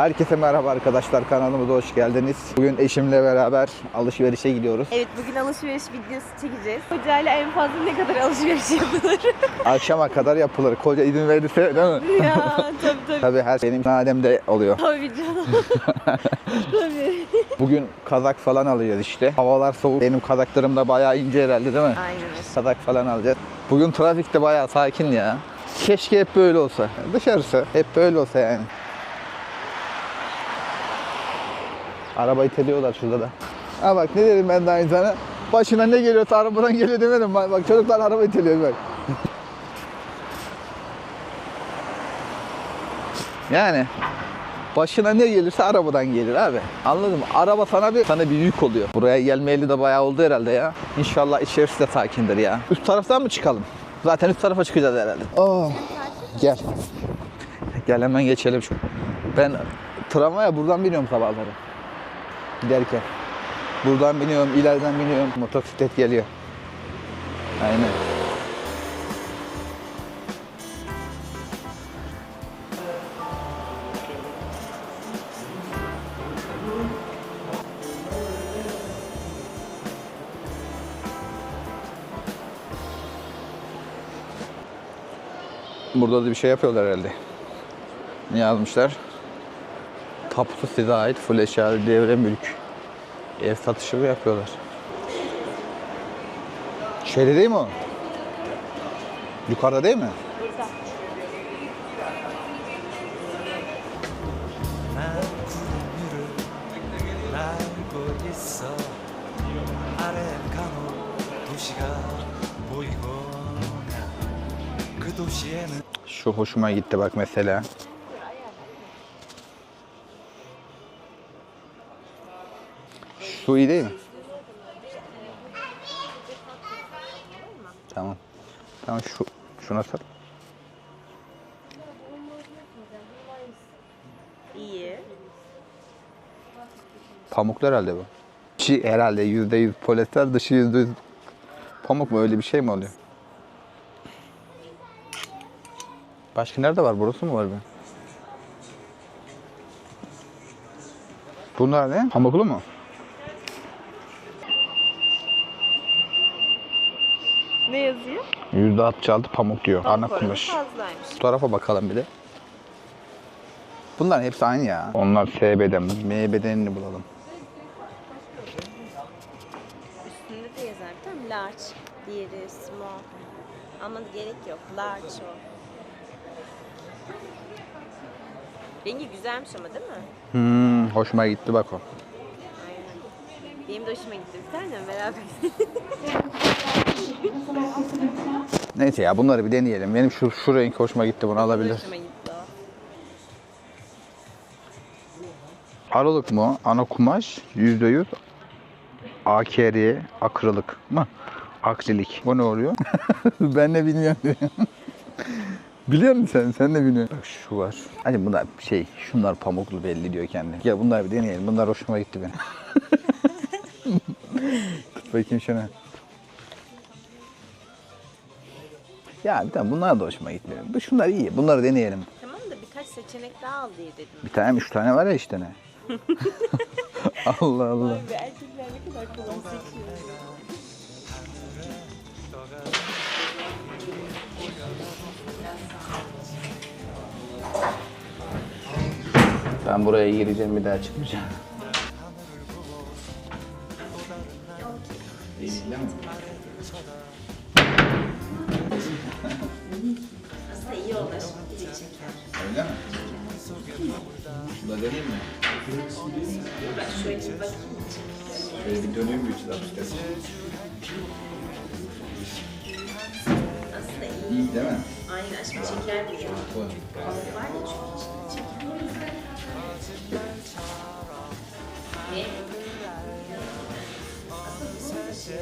Herkese merhaba arkadaşlar kanalımıza hoş geldiniz. Bugün eşimle beraber alışverişe gidiyoruz. Evet bugün alışveriş videosu çekeceğiz. Hocayla en fazla ne kadar alışveriş yapılır? Akşama kadar yapılır. Koca izin verirse değil mi? ya tabii tabii. Tabii her benim de oluyor. Tabii canım. tabii. Bugün kazak falan alacağız işte. Havalar soğuk. Benim kazaklarım da bayağı ince herhalde değil mi? Aynen. Kazak falan alacağız. Bugün trafik de bayağı sakin ya. Keşke hep böyle olsa. Dışarısı hep böyle olsa yani. Araba iteliyorlar şurada da. Ha bak ne dedim ben daha insana. Başına ne geliyorsa arabadan geliyor demedim. Bak, bak çocuklar araba iteliyor bak. yani başına ne gelirse arabadan gelir abi. Anladın mı? Araba sana bir sana bir yük oluyor. Buraya gelmeyeli de bayağı oldu herhalde ya. İnşallah içerisi de sakindir ya. Üst taraftan mı çıkalım? Zaten üst tarafa çıkacağız herhalde. Oh. Gel. Gel hemen geçelim. şu- Ben tramvaya buradan biniyorum sabahları. Giderken. Buradan biniyorum, ileriden biniyorum. Motosiklet geliyor. Aynen. Burada da bir şey yapıyorlar herhalde. Ne yazmışlar? Tapusu size ait full eşyalı devre mülk. Ev satışı yapıyorlar. Şeyde değil mi o? Yukarıda değil mi? Şu hoşuma gitti bak mesela. Şu iyi değil mi? Tamam. Tamam şu şuna sat. İyi. Pamuklu herhalde bu. İçi herhalde yüzde yüz polyester, dışı yüzde yüz pamuk mu öyle bir şey mi oluyor? Başka nerede var? Burası mı var bir? Bunlar ne? Pamuklu mu? Ne yazıyor? Yüzde altmış altı pamuk diyor. Ana Oranı kumaş. Fazlaymış. Tarafa bakalım bir de. Bunların hepsi aynı ya. Onlar S beden, M bedenini bulalım. Üstünde de yazar tamam large. Diğeri small. Ama gerek yok. Large o. Rengi güzelmiş ama değil mi? Hmm, hoşuma gitti bak o. Aynen. Benim de hoşuma gitti. Bir tane beraber. Neyse ya bunları bir deneyelim. Benim şu, şu renk hoşuma gitti bunu alabilir. Aralık mı? Ana kumaş yüzde yüz. AKR akrilik mı? Akrilik. Bu ne oluyor? ben de bilmiyorum. Biliyor musun sen? Sen de biliyorsun. Bak şu var. Hadi bunlar şey, şunlar pamuklu belli diyor kendi. Gel bunlar bir deneyelim. Bunlar hoşuma gitti benim. Tut bakayım şunu. Ya bir tane bunlar da hoşuma benim. Bu şunlar iyi. Bunları deneyelim. Tamam da birkaç seçenek daha al diye dedim. Bir tane mi? Üç tane var ya işte ne? Allah Allah. Ve erkekler ne kadar kolay seçiyor. Ben buraya gireceğim bir daha çıkmayacağım. Şurada deneyeyim mi? Ben şöyle bir bakayım. Şöyle bir döneyim mi içine? Aslında iyi. İyi değil mi? Aynı aşkım şeker duruyor. Bu. Pamuk var ya çünkü içinde. Ne? Aslında bu son şey.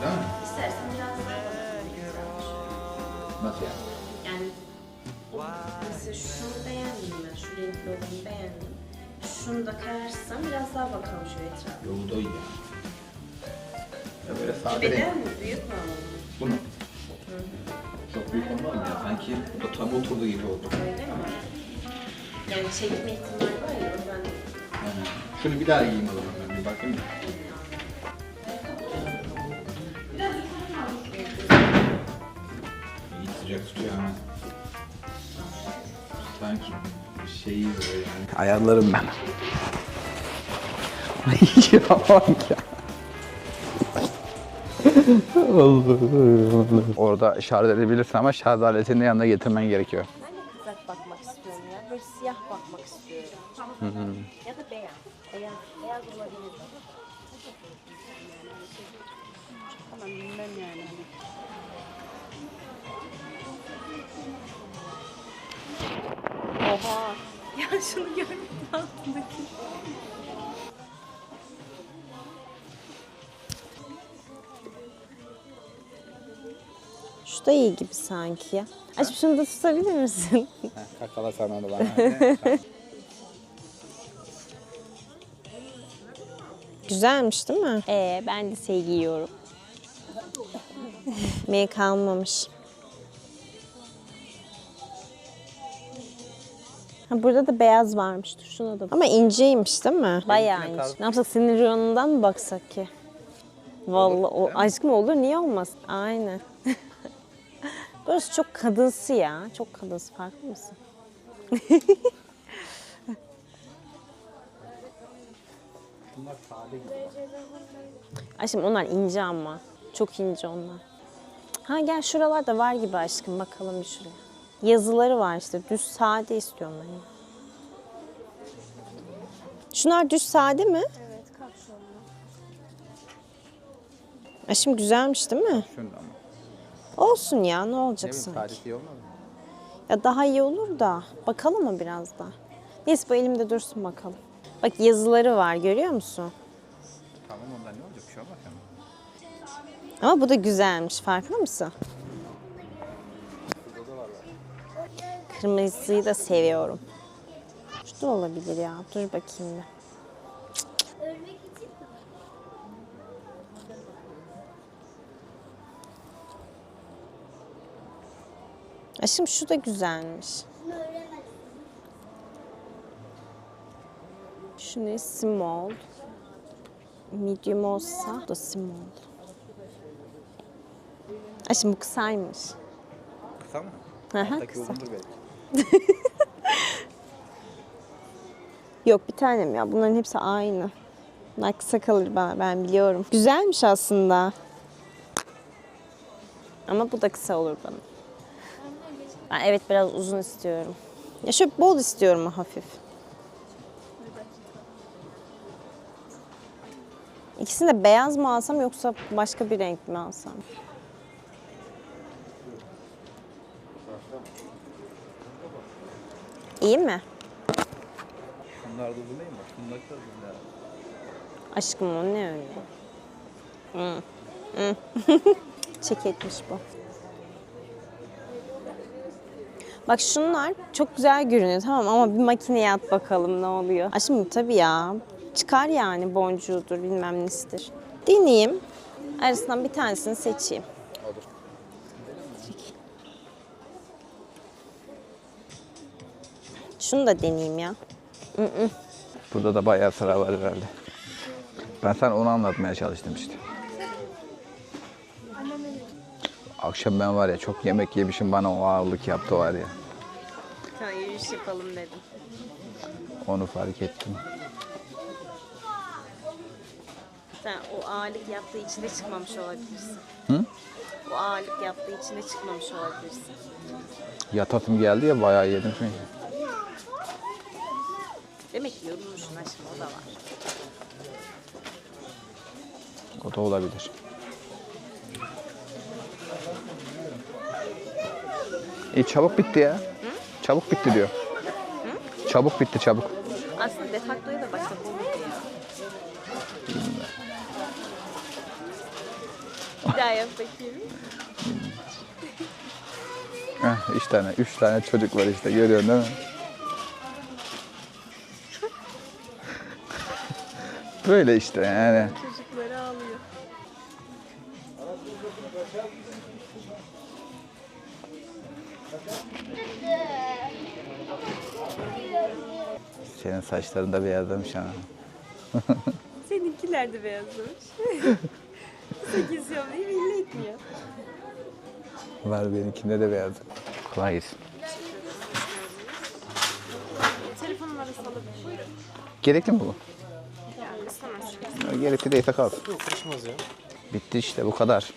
Değil mi? İstersen biraz daha bakalım. Nasıl? Yani mesela şunu beğendim ben. Şu renkli olanı beğendim. Şunu da kararsam biraz daha bakalım şu etrafa. Yo bu da iyi ya. Ya böyle sade Beden renk. mi? Büyük mü alalım? Bu mu? Çok büyük olmaz mı ya? Sanki da tam oturduğu gibi oldu. Öyle mi? Yani çekme ihtimali var ya ben Şunu bir daha giyeyim o zaman ben bir bakayım. İyi Sanki bir şey böyle yani. Ayarlarım ben. ya bak ya. Orada şarj edebilirsin ama şarj aletini yanına getirmen gerekiyor. Ben de kızak bakmak istiyorum ya. Böyle siyah bakmak istiyorum. Ya da beyaz. Beyaz, beyaz olabilir. Tamam bilmem yani. Oha. Ya şunu görün altındaki. Şu da iyi gibi sanki ya. Aşkım şunu da tutabilir misin? Kakala sana da bana. Güzelmiş değil mi? Ee, ben de şey giyiyorum. Mey kalmamış. Ha, burada da beyaz varmış. Dur şuna da. Ama inceymiş değil mi? Bayağı ince. Ne yapsak senin reyonundan mı baksak ki? Vallahi o aşkım olur niye olmaz? Aynen. Burası çok kadınsı ya. Çok kadınsı farklı mısın? Aşkım onlar ince ama. Çok ince onlar. Ha gel şuralarda var gibi aşkım bakalım bir şuraya. Yazıları var işte düz sade istiyorum ben. Şunlar düz sade mi? Evet kapşonlu. Aşkım güzelmiş değil mi? Şundan mı? Olsun ya ne olacak Ne sanki. tarihi olmaz mı? Ya daha iyi olur da bakalım mı biraz da? Neyse bu elimde dursun bakalım. Bak yazıları var görüyor musun? Tamam ondan ne olacak bir şey olmaz yani. Ama bu da güzelmiş farkında mısın? Kırmızıyı da seviyorum. Şu da olabilir ya. Dur bakayım bir. Aşkım şu da güzelmiş. Şu ne? Small. Medium olsa bu da small. Aşkım bu kısaymış. Kısa mı? Hı hı, Alttaki kısa. uzundur belki. Yok bir tanem ya. Bunların hepsi aynı. Bunlar kısa kalır bana ben biliyorum. Güzelmiş aslında. Ama bu da kısa olur bana. Ben evet biraz uzun istiyorum. Ya şöyle bol istiyorum hafif. İkisini de beyaz mı alsam yoksa başka bir renk mi alsam? İyi mi? Bunlar da uzun değil mi? Bunlar da herhalde. Aşkım o ne öyle? Hı. Hı. Çeketmiş bu. Bak şunlar çok güzel görünüyor tamam ama bir makineye at bakalım ne oluyor. Aşkım tabii ya. Çıkar yani boncuğudur bilmem nesidir. Deneyeyim. Arasından bir tanesini seçeyim. Şunu da deneyeyim ya. Burada da bayağı sıra var herhalde. Ben sana onu anlatmaya çalıştım işte. Akşam ben var ya çok yemek yemişim bana o ağırlık yaptı var ya. Sana yürüyüş yapalım dedim. Onu fark ettim. Sen o ağırlık yaptığı için de çıkmamış olabilirsin. Hı? O ağırlık yaptığı için de çıkmamış olabilirsin. Yatasım geldi ya bayağı yedim çünkü. Demek ki yorulmuşsun aşkım o da var. O da olabilir. İyi çabuk bitti ya. Çabuk bitti diyor. Çabuk bitti çabuk. Aslında defaktoya da başlamak olurdu ya. Bir daha yap bakayım. Heh, üç tane, üç tane çocuk var işte görüyorsun değil mi? Böyle işte yani. Çocukları ağlıyor. Senin saçların da beyazlamış ha. Seninkiler de beyazlamış. Sekiz yollayı belli etmiyor. Var benimkinde de beyazlı. Kolay gelsin. Telefon numarası alabilir. Gerekli mi bu? İstemez. Gerekli değilse kalsın. Yok karışmaz ya. Bitti işte bu kadar.